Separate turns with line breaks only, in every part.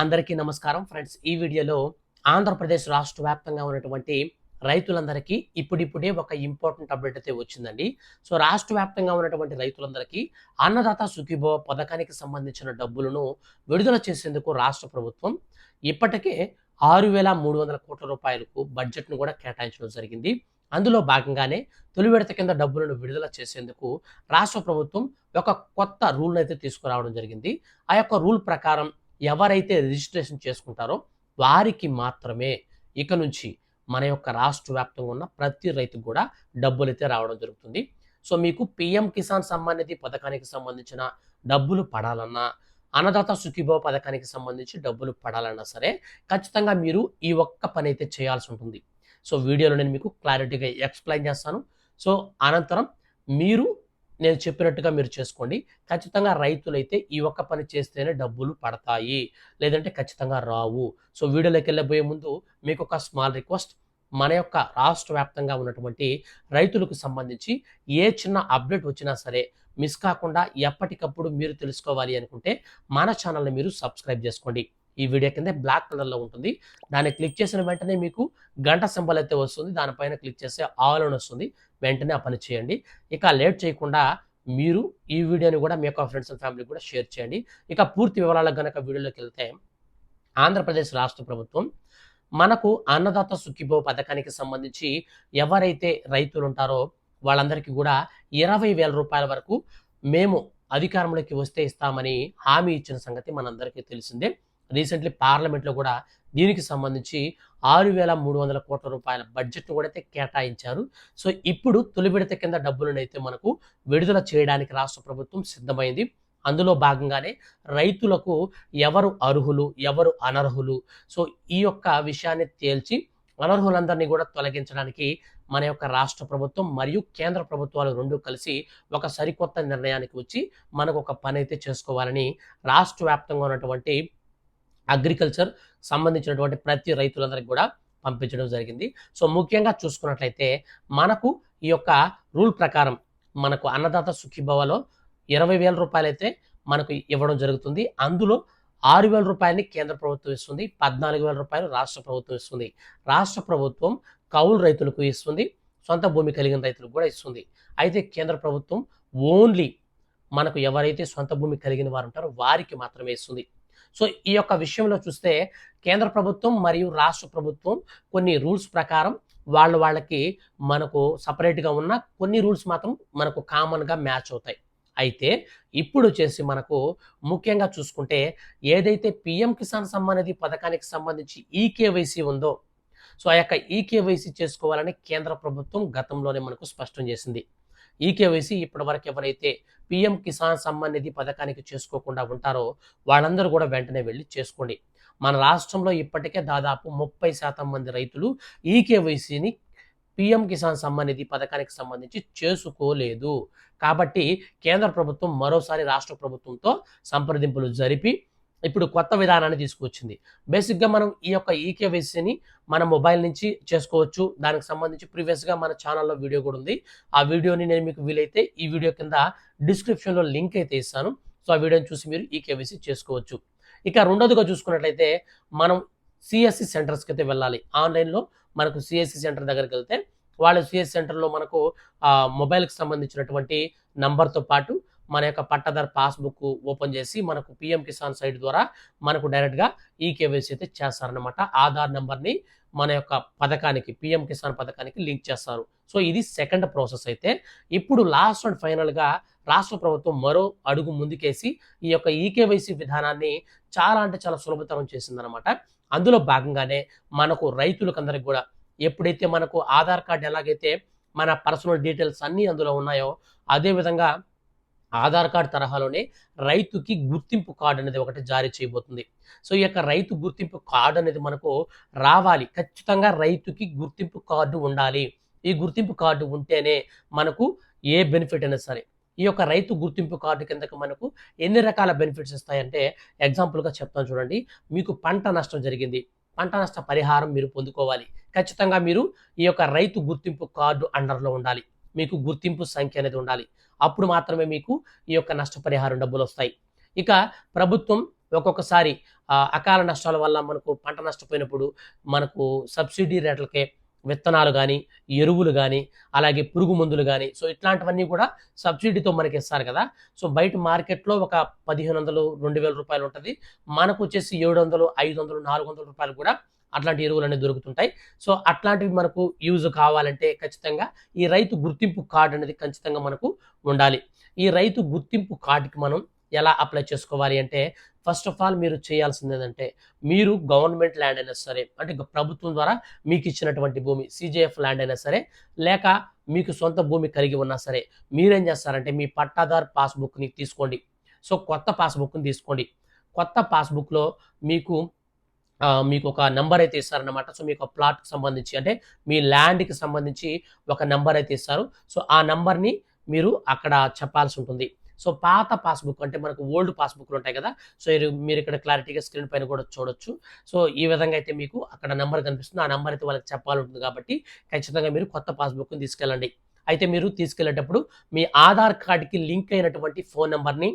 అందరికీ నమస్కారం. ఫ్రెండ్స్ ఈ వీడియోలో ఆంధ్రప్రదేశ్ రాష్ట్ర వ్యాప్తంగా ఉన్నటువంటి రైతులందరికీ ఇప్పుడిప్పుడే ఒక ఇంపార్టెంట్ అప్డేట్ అయితే వచ్చిందండి. సో రాష్ట్ర వ్యాప్తంగా ఉన్నటువంటి రైతులందరికీ అన్నదాత సుఖీభవ పథకానికి సంబంధించిన డబ్బులను విడుదల చేసేందుకు రాష్ట్ర ప్రభుత్వం ఇప్పటికే ఆరు వేల మూడు వందల కోట్ల రూపాయలకు బడ్జెట్ను కూడా కేటాయించడం జరిగింది. అందులో భాగంగానే తొలి విడత కింద డబ్బులను విడుదల చేసేందుకు రాష్ట్ర ప్రభుత్వం ఒక కొత్త రూల్ను అయితే తీసుకురావడం జరిగింది. ఆ యొక్క రూల్ ప్రకారం ఎవరైతే రిజిస్ట్రేషన్ చేసుకుంటారో వారికి మాత్రమే ఇక నుంచి మన యొక్క రాష్ట్ర వ్యాప్తంగా ఉన్న ప్రతి రైతుకు కూడా డబ్బులు అయితే రావడం జరుగుతుంది. సో మీకు పిఎం కిసాన్ సమ్మాన్ నిధి పథకానికి సంబంధించిన డబ్బులు పడాలన్నా అన్నదాత సుఖీభవ పథకానికి సంబంధించి డబ్బులు పడాలన్నా సరే ఖచ్చితంగా మీరు ఈ ఒక్క పని అయితే చేయాల్సి ఉంటుంది. సో వీడియోలో నేను మీకు క్లారిటీగా ఎక్స్ప్లెయిన్ చేస్తాను. సో అనంతరం మీరు నేను చెప్పినట్టుగా మీరు చేసుకోండి. ఖచ్చితంగా రైతులైతే ఈ ఒక్క పని చేస్తేనే డబ్బులు పడతాయి. లేదంటే ఖచ్చితంగా రావు. సో వీడియోలోకి వెళ్ళబోయే ముందు మీకు ఒక స్మాల్ రిక్వెస్ట్. మన యొక్క రాష్ట్ర వ్యాప్తంగా ఉన్నటువంటి రైతులకు సంబంధించి ఏ చిన్న అప్డేట్ వచ్చినా సరే మిస్ కాకుండా ఎప్పటికప్పుడు మీరు తెలుసుకోవాలి అనుకుంటే మన ఛానల్ని మీరు సబ్స్క్రైబ్ చేసుకోండి. ఈ వీడియో కింద బ్లాక్ కలర్లో ఉంటుంది. దాన్ని క్లిక్ చేసిన వెంటనే మీకు గంట సింబల్ అయితే వస్తుంది. దానిపైన క్లిక్ చేస్తే ఆల్ అని వస్తుంది. వెంటనే ఆ పని చేయండి. ఇక లేట్ చేయకుండా మీరు ఈ వీడియోని కూడా మీ యొక్క ఫ్రెండ్స్ అండ్ ఫ్యామిలీ కూడా షేర్ చేయండి. ఇక పూర్తి వివరాలకు కనుక వీడియోలోకి వెళ్తే ఆంధ్రప్రదేశ్ రాష్ట్ర ప్రభుత్వం మనకు అన్నదాత సుఖీభవ పథకానికి సంబంధించి ఎవరైతే రైతులు ఉంటారో వాళ్ళందరికీ కూడా ఇరవై వేల రూపాయల వరకు మేము అధికారంలోకి వస్తే ఇస్తామని హామీ ఇచ్చిన సంగతి మనందరికీ తెలిసిందే. రీసెంట్లీ పార్లమెంట్లో కూడా దీనికి సంబంధించి ఆరు వేల మూడు వందల కోట్ల రూపాయల బడ్జెట్ను కూడా అయితే కేటాయించారు. సో ఇప్పుడు తొలి విడత కింద డబ్బులను అయితే మనకు విడుదల చేయడానికి రాష్ట్ర ప్రభుత్వం సిద్ధమైంది. అందులో భాగంగానే రైతులకు ఎవరు అర్హులు ఎవరు అనర్హులు? సో ఈ యొక్క విషయాన్ని తేల్చి అనర్హులందరినీ కూడా తొలగించడానికి మన యొక్క రాష్ట్ర ప్రభుత్వం మరియు కేంద్ర ప్రభుత్వాలు రెండు కలిసి ఒక సరికొత్త నిర్ణయానికి వచ్చి మనకు ఒక పని అయితే చేసుకోవాలని రాష్ట్ర వ్యాప్తంగా ఉన్నటువంటి అగ్రికల్చర్ సంబంధించినటువంటి ప్రతి రైతులందరికీ కూడా పంపించడం జరిగింది. సో ముఖ్యంగా చూసుకున్నట్లయితే మనకు ఈ యొక్క రూల్ ప్రకారం మనకు అన్నదాత సుఖీభవలో ఇరవై వేల రూపాయలైతే మనకు ఇవ్వడం జరుగుతుంది. అందులో ఆరు వేల రూపాయలని కేంద్ర ప్రభుత్వం ఇస్తుంది పద్నాలుగు వేల రూపాయలు రాష్ట్ర ప్రభుత్వం ఇస్తుంది. రాష్ట్ర ప్రభుత్వం కౌలు రైతులకు ఇస్తుంది సొంత భూమి కలిగిన రైతులకు కూడా ఇస్తుంది. అయితే కేంద్ర ప్రభుత్వం ఓన్లీ మనకు ఎవరైతే సొంత భూమి కలిగిన వారు ఉంటారో వారికి మాత్రమే ఇస్తుంది. సో ఈ యొక్క విషయంలో చూస్తే కేంద్ర ప్రభుత్వం మరియు రాష్ట్ర ప్రభుత్వం కొన్ని రూల్స్ ప్రకారం వాళ్ళ వాళ్ళకి మనకు సపరేట్గా ఉన్న కొన్ని రూల్స్ మాత్రం మనకు కామన్గా మ్యాచ్ అవుతాయి. అయితే ఇప్పుడు వచ్చేసి మనకు ముఖ్యంగా చూసుకుంటే ఏదైతే పిఎం కిసాన్ సమ్మాన్ పథకానికి సంబంధించి ఈకేవైసీ ఉందో సో ఆ యొక్క ఈకేవైసీ చేసుకోవాలని కేంద్ర ప్రభుత్వం గతంలోనే మనకు స్పష్టం చేసింది. ఈకేవైసీ ఇప్పటి వరకు ఎవరైతే పిఎం కిసాన్ సమ్మాన్ నిధి పథకానికి చేసుకోకుండా ఉంటారో వాళ్ళందరూ కూడా వెంటనే వెళ్ళి చేసుకోండి. మన రాష్ట్రంలో ఇప్పటికే దాదాపు ముప్పై శాతం మంది రైతులు ఈకేవైసీని పిఎం కిసాన్ సమ్మాన్ నిధి పథకానికి సంబంధించి చేసుకోలేదు. కాబట్టి కేంద్ర ప్రభుత్వం మరోసారి రాష్ట్ర ప్రభుత్వంతో సంప్రదింపులు జరిపి ఇప్పుడు కొత్త విధానాన్ని తీసుకొచ్చింది. బేసిక్గా మనం ఈ యొక్క ఈకేవైసీని మన మొబైల్ నుంచి చేసుకోవచ్చు. దానికి సంబంధించి ప్రీవియస్గా మన ఛానల్లో వీడియో కూడా ఉంది. ఆ వీడియోని నేను మీకు వీలైతే ఈ వీడియో కింద డిస్క్రిప్షన్లో లింక్ అయితే ఇస్తాను. సో ఆ వీడియోని చూసి మీరు ఈకేవైసీ చేసుకోవచ్చు. ఇక రెండోదిగా చూసుకున్నట్లయితే మనం సిఎస్సి సెంటర్స్కి అయితే వెళ్ళాలి. ఆన్లైన్లో మనకు సిఎస్సి సెంటర్ దగ్గరికి వెళ్తే వాళ్ళ సిఎస్సి సెంటర్లో మనకు మొబైల్కి సంబంధించినటువంటి నంబర్తో పాటు మన యొక్క పట్టదార్ పాస్బుక్ ఓపెన్ చేసి మనకు పిఎం కిసాన్ సైట్ ద్వారా మనకు డైరెక్ట్గా ఈ కేవైసీ అయితే చేస్తారనమాట ఆధార్ నెంబర్ని మన యొక్క పథకానికి పిఎం కిసాన్ పథకానికి లింక్ చేస్తారు. సో ఇది సెకండ్ ప్రాసెస్ అయితే. ఇప్పుడు లాస్ట్ అండ్ ఫైనల్గా రాష్ట్ర ప్రభుత్వం మరో అడుగు ముందుకేసి ఈ యొక్క ఈకేవైసీ విధానాన్ని చాలా అంటే చాలా సులభతరం చేసిందనమాట అందులో భాగంగానే మనకు రైతులకందరికి కూడా ఎప్పుడైతే మనకు ఆధార్ కార్డు ఎలాగైతే మన పర్సనల్ డీటెయిల్స్ అన్నీ అందులో ఉన్నాయో అదేవిధంగా ఆధార్ కార్డు తరహాలోనే రైతుకి గుర్తింపు కార్డు అనేది ఒకటి జారీ చేయబోతుంది. సో ఈ యొక్క రైతు గుర్తింపు కార్డు అనేది మనకు రావాలి. ఖచ్చితంగా రైతుకి గుర్తింపు కార్డు ఉండాలి. ఈ గుర్తింపు కార్డు ఉంటేనే మనకు ఏ బెనిఫిట్ అయినా సరే ఈ యొక్క రైతు గుర్తింపు కార్డు కిందకు మనకు ఎన్ని రకాల బెనిఫిట్స్ ఇస్తాయంటే ఎగ్జాంపుల్గా చెప్తాను చూడండి. మీకు పంట నష్టం జరిగింది. పంట నష్ట పరిహారం మీరు పొందుకోవాలి. ఖచ్చితంగా మీరు ఈ యొక్క రైతు గుర్తింపు కార్డు అండర్లో ఉండాలి. మీకు గుర్తింపు సంఖ్య అనేది ఉండాలి. అప్పుడు మాత్రమే మీకు ఈ యొక్క నష్టపరిహారం డబ్బులు వస్తాయి. ఇక ప్రభుత్వం ఒక్కొక్కసారి అకాల నష్టాల వల్ల మనకు పంట నష్టపోయినప్పుడు మనకు సబ్సిడీ రేట్లకే విత్తనాలు కానీ ఎరువులు కానీ అలాగే పురుగు మందులు కానీ సో ఇట్లాంటివన్నీ కూడా సబ్సిడీతో మనకి ఇస్తారు కదా. సో బయట మార్కెట్లో ఒక పదిహేను వందలు రెండు వేల రూపాయలు ఉంటుంది. మనకు వచ్చేసి ఏడు వందలు ఐదు వందలు నాలుగు వందల రూపాయలు కూడా అట్లాంటి ఎరువులు అనేవి దొరుకుతుంటాయి. సో అట్లాంటివి మనకు యూజ్ కావాలంటే ఖచ్చితంగా ఈ రైతు గుర్తింపు కార్డు అనేది ఖచ్చితంగా మనకు ఉండాలి. ఈ రైతు గుర్తింపు కార్డుకి మనం ఎలా అప్లై చేసుకోవాలి అంటే ఫస్ట్ ఆఫ్ ఆల్ మీరు చేయాల్సింది ఏంటంటే మీరు గవర్నమెంట్ ల్యాండ్ అయినా సరే అంటే ప్రభుత్వం ద్వారా మీకు ఇచ్చినటువంటి భూమి సిజేఎఫ్ ల్యాండ్ అయినా సరే లేక మీకు సొంత భూమి కలిగి ఉన్నా సరే మీరేం చేస్తారంటే మీ పట్టాదార్ పాస్బుక్ని తీసుకోండి. సో కొత్త పాస్బుక్ని తీసుకోండి. కొత్త పాస్బుక్లో మీకు మీకు ఒక నెంబర్ అయితే ఇస్తారనమాట సో మీకు ప్లాట్కి సంబంధించి అంటే మీ ల్యాండ్కి సంబంధించి ఒక నెంబర్ అయితే ఇస్తారు. సో ఆ నెంబర్ని మీరు అక్కడ చెప్పాల్సి ఉంటుంది. సో పాత పాస్బుక్ అంటే మనకు ఓల్డ్ పాస్బుక్లు ఉంటాయి కదా సో మీరు మీరు ఇక్కడ క్లారిటీగా స్క్రీన్ పైన కూడా చూడొచ్చు. సో ఈ విధంగా అయితే మీకు అక్కడ నెంబర్ కనిపిస్తుంది. ఆ నెంబర్ అయితే వాళ్ళకి చెప్పాలంటుంది కాబట్టి ఖచ్చితంగా మీరు కొత్త పాస్బుక్ని తీసుకెళ్ళండి. అయితే మీరు తీసుకెళ్ళేటప్పుడు మీ ఆధార్ కార్డ్కి లింక్ అయినటువంటి ఫోన్ నెంబర్ని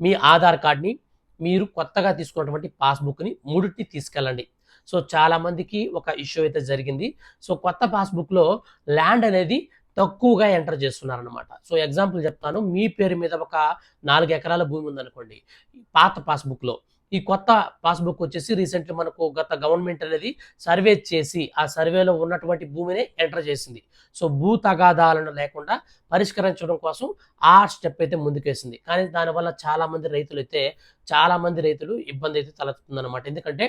మీ ఆధార్ కార్డ్ని మీరు కొత్తగా తీసుకున్నటువంటి పాస్బుక్ని మూడింటిని తీసుకెళ్ళండి. సో చాలా మందికి ఒక ఇష్యూ అయితే జరిగింది. సో కొత్త పాస్బుక్లో ల్యాండ్ అనేది తక్కువగా ఎంటర్ చేస్తున్నారనమాట సో ఎగ్జాంపుల్ చెప్తాను. మీ పేరు మీద ఒక నాలుగు ఎకరాల భూమి ఉందనుకోండి. పాత పాస్బుక్లో ఈ కొత్త పాస్బుక్ వచ్చేసి రీసెంట్లీ మనకు గత గవర్నమెంట్ అనేది సర్వే చేసి ఆ సర్వేలో ఉన్నటువంటి భూమిని ఎంటర్ చేసింది. సో భూ తగాదాలను లేకుండా పరిష్కరించడం కోసం ఆ స్టెప్ అయితే ముందుకేసింది. కానీ దానివల్ల చాలా మంది రైతులు అయితే చాలా మంది రైతులు ఇబ్బంది అయితే తలెత్తుంది అనమాట ఎందుకంటే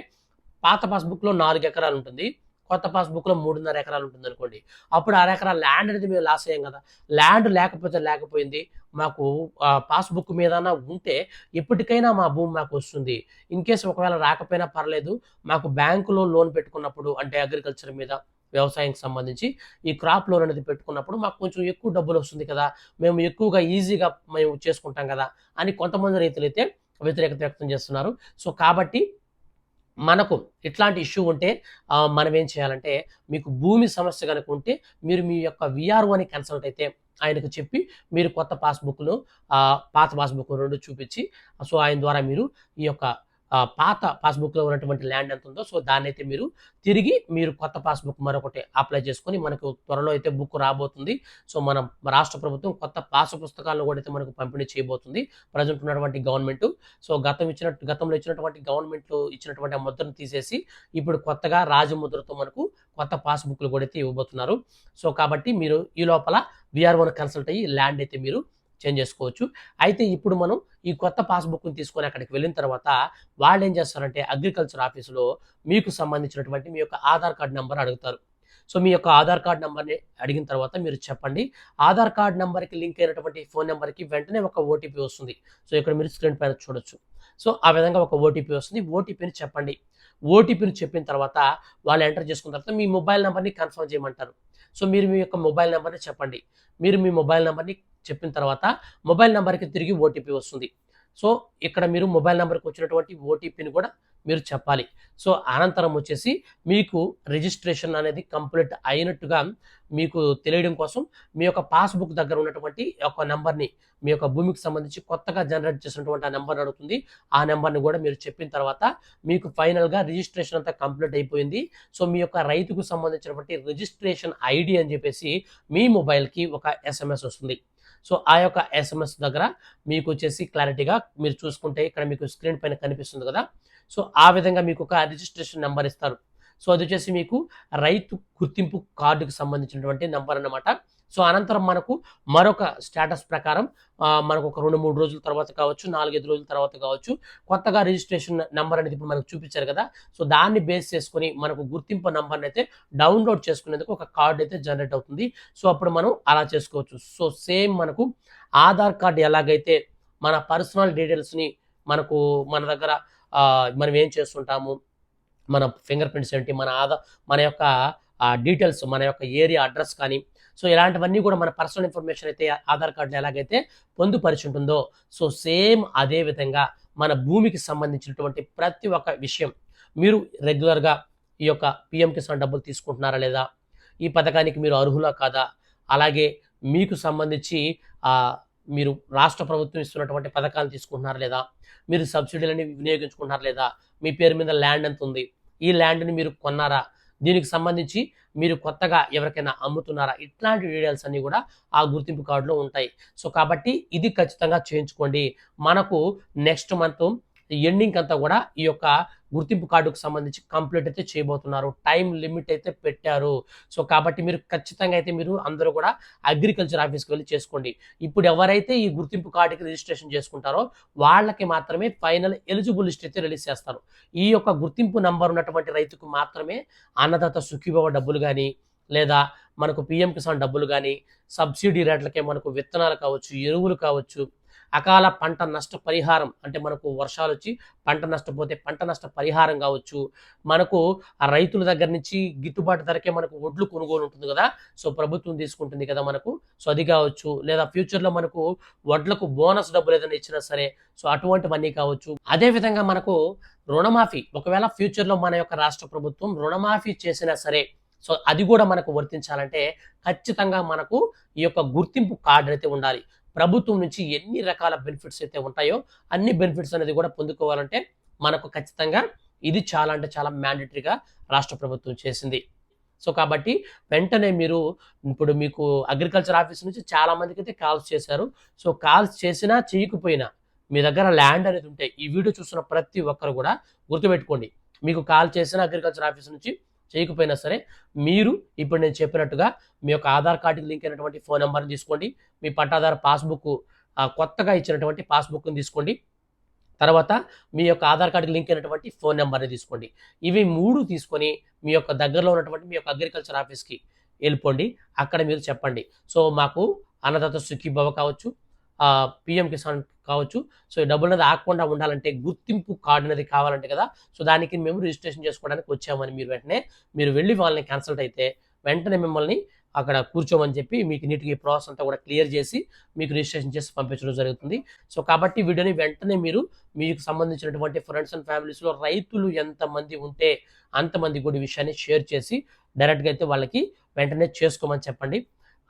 పాత పాస్బుక్లో నాలుగు ఎకరాలు ఉంటుంది. కొత్త పాస్బుక్లో మూడున్నర ఎకరాలు ఉంటుంది అనుకోండి అప్పుడు అర ఎకరాల ల్యాండ్ అనేది మేము లాస్ అయ్యాం కదా. ల్యాండ్ లేకపోతే లేకపోయింది. మాకు పాస్బుక్ మీద ఉంటే ఎప్పటికైనా మా భూమి మాకు వస్తుంది. ఇన్ కేసు ఒకవేళ రాకపోయినా పర్లేదు మాకు బ్యాంకులో లోన్ పెట్టుకున్నప్పుడు అంటే అగ్రికల్చర్ మీద వ్యవసాయానికి సంబంధించి ఈ క్రాప్ లోన్ అనేది పెట్టుకున్నప్పుడు మాకు కొంచెం ఎక్కువ డబ్బులు వస్తుంది కదా మేము ఎక్కువగా ఈజీగా మేము చేసుకుంటాం కదా అని కొంతమంది రైతులు అయితే వ్యతిరేకత వ్యక్తం చేస్తున్నారు. సో కాబట్టి మనకు ఇట్లాంటి ఇష్యూ ఉంటే మనం ఏం చేయాలంటే మీకు భూమి సమస్య కనుక ఉంటే మీరు మీ యొక్క విఆర్ఓని కన్సల్ట్ అయితే ఆయనకు చెప్పి మీరు కొత్త పాస్బుక్ను పాత పాస్బుక్ రెండు చూపించి సో ఆయన ద్వారా మీరు ఈ యొక్క పాత పాస్బుక్లో ఉన్నటువంటి ల్యాండ్ ఎంత ఉందో సో దాన్ని అయితే మీరు తిరిగి మీరు కొత్త పాస్బుక్ మరొకటి అప్లై చేసుకొని మనకు త్వరలో అయితే బుక్ రాబోతుంది. సో మనం రాష్ట్ర ప్రభుత్వం కొత్త పాస్ పుస్తకాలను కూడా అయితే మనకు పంపిణీ చేయబోతుంది. ప్రజెంట్ ఉన్నటువంటి గవర్నమెంట్. సో గతం ఇచ్చినట్టు గతంలో ఇచ్చినటువంటి గవర్నమెంట్ ఇచ్చినటువంటి ఆ ముద్రను తీసేసి ఇప్పుడు కొత్తగా రాజముద్రతో మనకు కొత్త పాస్బుక్లు కూడా అయితే ఇవ్వబోతున్నారు. సో కాబట్టి మీరు ఈ లోపల విఆర్ఓను కన్సల్ట్ అయ్యి ల్యాండ్ అయితే మీరు చేంజ్ చేసుకోవచ్చు. అయితే ఇప్పుడు మనం ఈ కొత్త పాస్బుక్ని తీసుకొని అక్కడికి వెళ్ళిన తర్వాత వాళ్ళు ఏం చేస్తారంటే అగ్రికల్చర్ ఆఫీసులో మీకు సంబంధించినటువంటి మీ యొక్క ఆధార్ కార్డ్ నెంబర్ అడుగుతారు. సో మీ యొక్క ఆధార్ కార్డ్ నెంబర్ని అడిగిన తర్వాత మీరు చెప్పండి. ఆధార్ కార్డ్ నెంబర్కి లింక్ అయినటువంటి ఫోన్ నెంబర్కి వెంటనే ఒక ఓటీపీ వస్తుంది. సో ఇక్కడ మీరు స్క్రీన్ పైన చూడొచ్చు. సో ఆ విధంగా ఒక ఓటీపీ వస్తుంది. ఓటీపీని చెప్పండి. ఓటీపీని చెప్పిన తర్వాత వాళ్ళు ఎంటర్ చేసుకున్న తర్వాత మీ మొబైల్ నెంబర్ని కన్ఫర్మ్ చేయమంటారు. సో మీరు మీ యొక్క మొబైల్ నెంబర్ని చెప్పండి. మీరు మీ మొబైల్ నెంబర్ని చెప్పిన తర్వాత మొబైల్ నెంబర్కి తిరిగి ఓటీపీ వస్తుంది. సో ఇక్కడ మీరు మొబైల్ నెంబర్కి వచ్చినటువంటి ఓటీపీని కూడా మీరు చెప్పాలి. సో అనంతరం వచ్చేసి మీకు రిజిస్ట్రేషన్ అనేది కంప్లీట్ అయినట్టుగా మీకు తెలియడం కోసం మీ యొక్క పాస్బుక్ దగ్గర ఉన్నటువంటి ఒక నెంబర్ని మీ యొక్క భూమికి సంబంధించి కొత్తగా జనరేట్ చేసినటువంటి ఆ నెంబర్ అడుగుతుంది. ఆ నెంబర్ని కూడా మీరు చెప్పిన తర్వాత మీకు ఫైనల్గా రిజిస్ట్రేషన్ అంతా కంప్లీట్ అయిపోయింది. సో మీ యొక్క రైతుకు సంబంధించినటువంటి రిజిస్ట్రేషన్ ఐడి అని చెప్పేసి మీ మొబైల్కి ఒక ఎస్ఎంఎస్ వస్తుంది. సో ఆ యొక్క ఎస్ఎంఎస్ దగ్గర మీకు వచ్చేసి క్లారిటీగా మీరు చూసుకుంటే ఇక్కడ మీకు స్క్రీన్ పైన కనిపిస్తుంది కదా. సో ఆ విధంగా మీకు ఒక రిజిస్ట్రేషన్ నెంబర్ ఇస్తారు. సో అది వచ్చేసి మీకు రైతు గుర్తింపు కార్డుకు సంబంధించినటువంటి నెంబర్ అన్నమాట. సో అనంతరం మనకు మరొక స్టేటస్ ప్రకారం మనకు ఒక రెండు మూడు రోజుల తర్వాత కావచ్చు నాలుగైదు రోజుల తర్వాత కావచ్చు కొత్తగా రిజిస్ట్రేషన్ నెంబర్ అనేది ఇప్పుడు మనకు చూపించారు కదా సో దాన్ని బేస్ చేసుకొని మనకు గుర్తింపు నెంబర్ని అయితే డౌన్లోడ్ చేసుకునేందుకు ఒక కార్డు అయితే జనరేట్ అవుతుంది. సో అప్పుడు మనం అలా చేసుకోవచ్చు. సో సేమ్ మనకు ఆధార్ కార్డు ఎలాగైతే మన పర్సనల్ డీటెయిల్స్ని మనకు మన దగ్గర మనం ఏం చేస్తుంటాము మన ఫింగర్ ప్రింట్స్ ఏంటి మన ఆధార్ మన యొక్క డీటెయిల్స్ మన యొక్క ఏరియా అడ్రస్ కానీ సో ఇలాంటివన్నీ కూడా మన పర్సనల్ ఇన్ఫర్మేషన్ అయితే ఆధార్ కార్డులో ఎలాగైతే పొందుపరిచి ఉంటుందో సో సేమ్ అదే విధంగా మన భూమికి సంబంధించినటువంటి ప్రతి ఒక్క విషయం మీరు రెగ్యులర్గా ఈ యొక్క పిఎం కిసాన్ డబ్బులు తీసుకుంటున్నారా లేదా ఈ పథకానికి మీరు అర్హులా కాదా అలాగే మీకు సంబంధించి మీరు రాష్ట్ర ప్రభుత్వం ఇస్తున్నటువంటి పథకాలు తీసుకుంటున్నారా లేదా మీరు సబ్సిడీలని వినియోగించుకుంటున్నారా లేదా మీ పేరు మీద ల్యాండ్ ఎంత ఉంది ఈ ల్యాండ్ని మీరు కొన్నారా దీనికి సంబంధించి మీరు కొత్తగా ఎవరికైనా అమ్ముతున్నారా? ఇట్లాంటి డీటెయిల్స్ అన్నీ కూడా ఆ గుర్తింపు కార్డులో ఉంటాయి. సో కాబట్టి ఇది ఖచ్చితంగా చేయించుకోండి. మనకు నెక్స్ట్ మంత్ ఎండింగ్ అంతా కూడా ఈ యొక్క గుర్తింపు కార్డుకు సంబంధించి కంప్లీట్ అయితే చేయబోతున్నారు. టైం లిమిట్ అయితే పెట్టారు. సో కాబట్టి మీరు ఖచ్చితంగా అయితే మీరు అందరూ కూడా అగ్రికల్చర్ ఆఫీస్కి వెళ్ళి చేసుకోండి. ఇప్పుడు ఎవరైతే ఈ గుర్తింపు కార్డుకి రిజిస్ట్రేషన్ చేసుకుంటారో వాళ్ళకి మాత్రమే ఫైనల్ ఎలిజిబుల్ లిస్ట్ అయితే రిలీజ్ చేస్తారు. ఈ యొక్క గుర్తింపు నంబర్ ఉన్నటువంటి రైతుకు మాత్రమే అన్నదాత సుఖీభవ డబ్బులు కానీ లేదా మనకు పిఎం కిసాన్ డబ్బులు కానీ సబ్సిడీ రేట్లకే మనకు విత్తనాలు కావచ్చు ఎరువులు కావచ్చు అకాల పంట నష్ట పరిహారం అంటే మనకు వర్షాలు వచ్చి పంట నష్టపోతే పంట నష్ట పరిహారం కావచ్చు. మనకు ఆ రైతుల దగ్గర నుంచి గిట్టుబాటు ధరకే మనకు ఒడ్లు కొనుగోలు ఉంటుంది కదా. సో ప్రభుత్వం తీసుకుంటుంది కదా మనకు. సో అది కావచ్చు. లేదా ఫ్యూచర్లో మనకు వడ్లకు బోనస్ డబ్బులు ఏదైనా ఇచ్చినా సరే సో అటువంటివన్నీ కావచ్చు. అదే విధంగా మనకు రుణమాఫీ ఒకవేళ ఫ్యూచర్లో మన యొక్క రాష్ట్ర ప్రభుత్వం రుణమాఫీ చేసినా సరే సో అది కూడా మనకు వర్తించాలంటే ఖచ్చితంగా మనకు ఈ యొక్క గుర్తింపు కార్డు అయితే ఉండాలి. ప్రభుత్వం నుంచి ఎన్ని రకాల బెనిఫిట్స్ అయితే ఉంటాయో అన్ని బెనిఫిట్స్ అనేది కూడా పొందుకోవాలంటే మనకు ఖచ్చితంగా ఇది చాలా అంటే చాలా మ్యాండేటరీగా రాష్ట్ర ప్రభుత్వం చేసింది. సో కాబట్టి వెంటనే మీరు ఇప్పుడు మీకు అగ్రికల్చర్ ఆఫీస్ నుంచి చాలా మందికి అయితే కాల్స్ చేశారు. సో కాల్స్ చేసినా చేయకపోయినా మీ దగ్గర ల్యాండ్ అనేది ఉంటే ఈ వీడియో చూస్తున్న ప్రతి ఒక్కరు కూడా గుర్తుపెట్టుకోండి. మీకు కాల్ చేసిన అగ్రికల్చర్ ఆఫీస్ నుంచి చేయకపోయినా సరే మీరు ఇప్పుడు నేను చెప్పినట్టుగా మీ యొక్క ఆధార్ కార్డుకి లింక్ అయినటువంటి ఫోన్ నెంబర్ని తీసుకోండి. మీ పట్టాదారు పాస్బుక్ కొత్తగా ఇచ్చినటువంటి పాస్బుక్ని తీసుకోండి. తర్వాత మీ యొక్క ఆధార్ కార్డుకి లింక్ అయినటువంటి ఫోన్ నెంబర్ని తీసుకోండి. ఇవి మూడు తీసుకొని మీ యొక్క దగ్గరలో ఉన్నటువంటి మీ యొక్క అగ్రికల్చర్ ఆఫీస్కి వెళ్ళిపోండి. అక్కడ మీరు చెప్పండి. సో మాకు అన్నదాత సుఖీభవ కావచ్చు. పిఎం కిసాన్ కావచ్చు. సో ఈ డబ్బులు అనేది ఆగకుండా ఉండాలంటే గుర్తింపు కార్డు అనేది కావాలంటే కదా సో దానికి మేము రిజిస్ట్రేషన్ చేసుకోవడానికి వచ్చామని మీరు వెంటనే మీరు వెళ్ళి వాళ్ళని కన్సల్ట్ అయితే వెంటనే మిమ్మల్ని అక్కడ కూర్చోమని చెప్పి మీకు నీట్గా ఈ ప్రాసెస్ అంతా కూడా క్లియర్ చేసి మీకు రిజిస్ట్రేషన్ చేసి పంపించడం జరుగుతుంది. సో కాబట్టి వీడియోని వెంటనే మీరు మీకు సంబంధించినటువంటి ఫ్రెండ్స్ అండ్ ఫ్యామిలీస్లో రైతులు ఎంతమంది ఉంటే అంతమంది కూడా విషయాన్ని షేర్ చేసి డైరెక్ట్గా అయితే వాళ్ళకి వెంటనే చేసుకోమని చెప్పండి.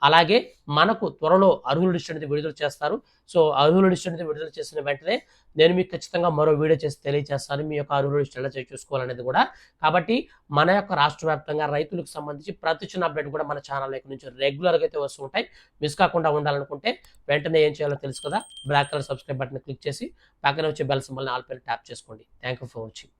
అలాగే మనకు త్వరలో అర్హుల లిస్ట్ అనేది విడుదల చేస్తారు. సో అర్హుల లిస్ట్ అనేది విడుదల చేసిన వెంటనే నేను మీకు ఖచ్చితంగా మరో వీడియో చేసి తెలియజేస్తాను మీ యొక్క అర్హుల లిస్ట్ ఎలా చూసుకోవాలనేది కూడా. కాబట్టి మన యొక్క రాష్ట్ర వ్యాప్తంగా రైతులకు సంబంధించి ప్రతి చిన్న అప్డేట్ కూడా మన ఛానల్ నుంచి రెగ్యులర్గా అయితే వస్తూ ఉంటాయి. మిస్ కాకుండా ఉండాలనుకుంటే వెంటనే ఏం చేయాలో తెలుసు కదా? Black colour subscribe button click చేసి పక్కన వచ్చే బెల్ సింబల్ని ఆల్ పేరు ట్యాప్ చేసుకోండి. Thank you for watching.